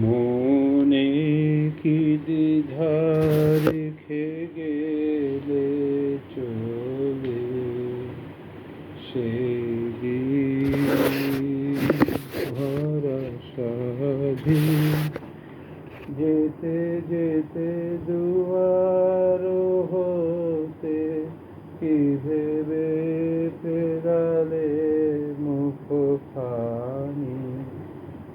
মনে কি দ্বিধা রেখে গেলে চলে সেই ভরা যেতে যেতে দুয়ার হতে কি ভেবে ফেরালে মুখ খানি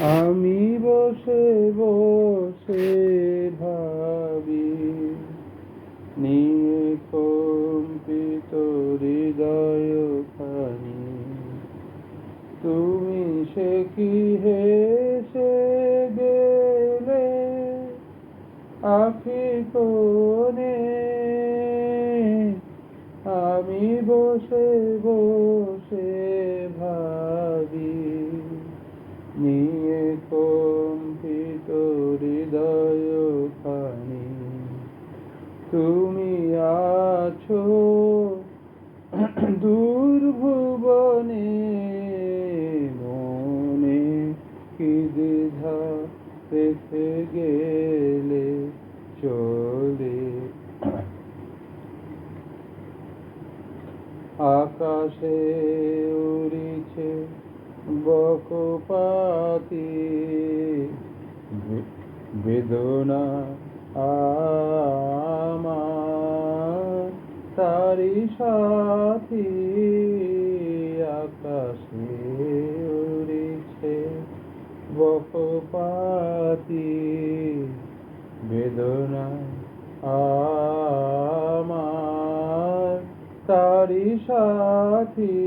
আমি বসে বসে ভাবি নিয়ে কম্পিত হৃদয় খানি তুমি সে কি হেসে গেলে? আখি কোণে গেলে চলে। আকাশে উড়িছে বকপাতি। বেদনা আমার। তারি সাথী আকাশে উড়িছে বকপাতি। বেদনা আমার তারি সাথী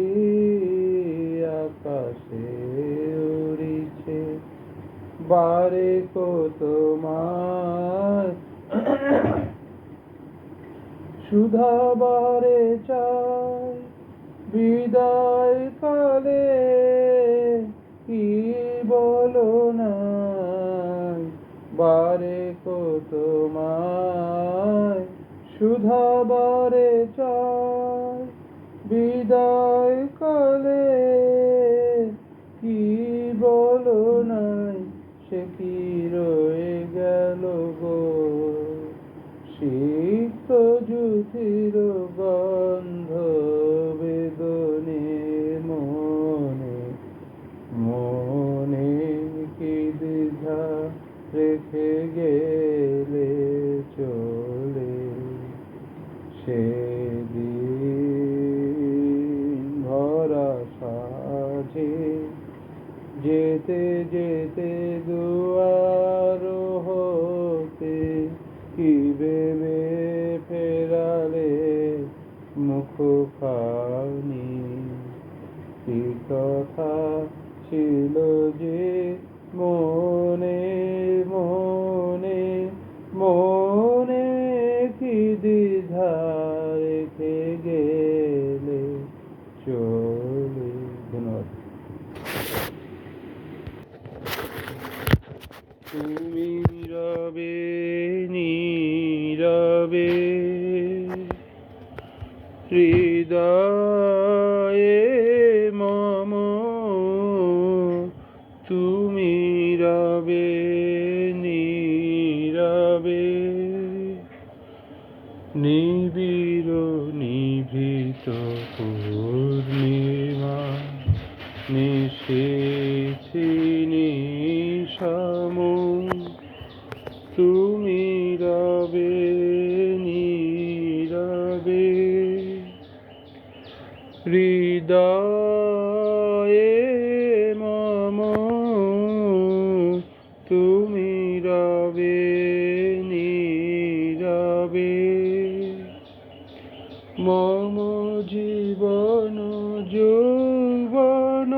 আকাশে উড়িছে বারে কো তোমার সুধা বারে চাই বিদায় কালে কি বলো না বারে কো তোমায়, সুধা বারে চাই বিদায় কালে কি বলো নাই, সে কি রয়ে গেল গো? সিক্ত জুথির গন্ধ রেখে গেলে চলে সেদিন ভরা সাজে যেতে যেতে দুয়ার হতে কি ভেবে ফেরালে মুখ খানি কি কথা ছিল যে মনে রেখে গেলে চলে? ধন্যবাদ। তুমি রবে নীরবে হৃদয়ে নিবিড় নিভৃত পূর্ণিমা নিশেছি নিশাম। তুমি রবে নীরবে হৃদয়ে মম। তুমি রবে নীরবে। মম জীবন যৌবন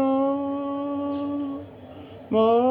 মম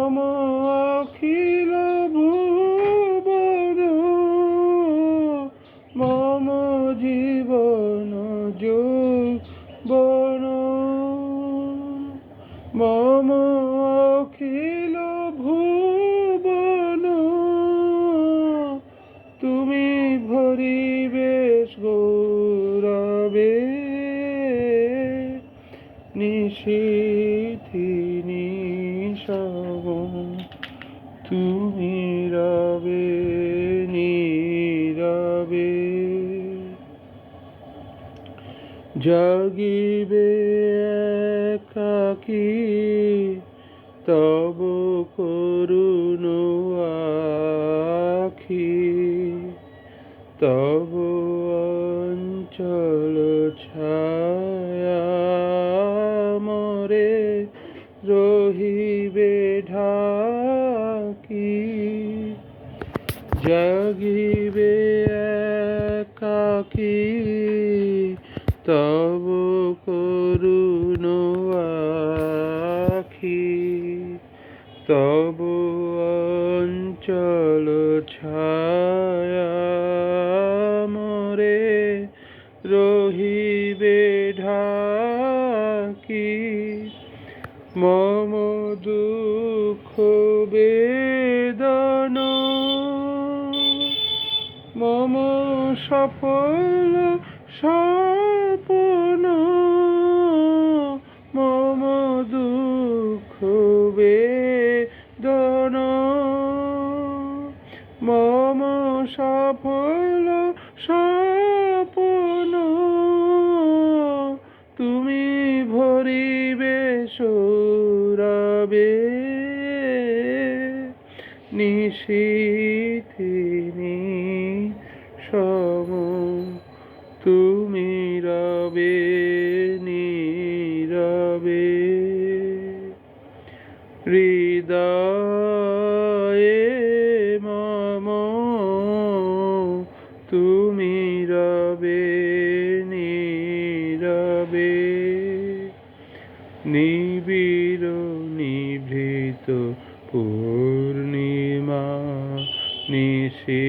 জাগিবে একাকী তব করুণ আখি। তব অঞ্চল ছায়া মরে রহিবে ঢাকি। জাগিবে একাকী তব করুণ আখি, তব অঞ্চল ছায়া মরে রহিবে ঢাকি। মম দুঃখ বেদন, মম সফল স্বপন বেদন মম সফল স্বপন। তুমি ভরিবে সৌরবে নিশীথিনী সম হৃদয়ে মম তুমি রবে নীরবে। নিবিড় নিভৃত পূর্ণিমা নিশীথিনী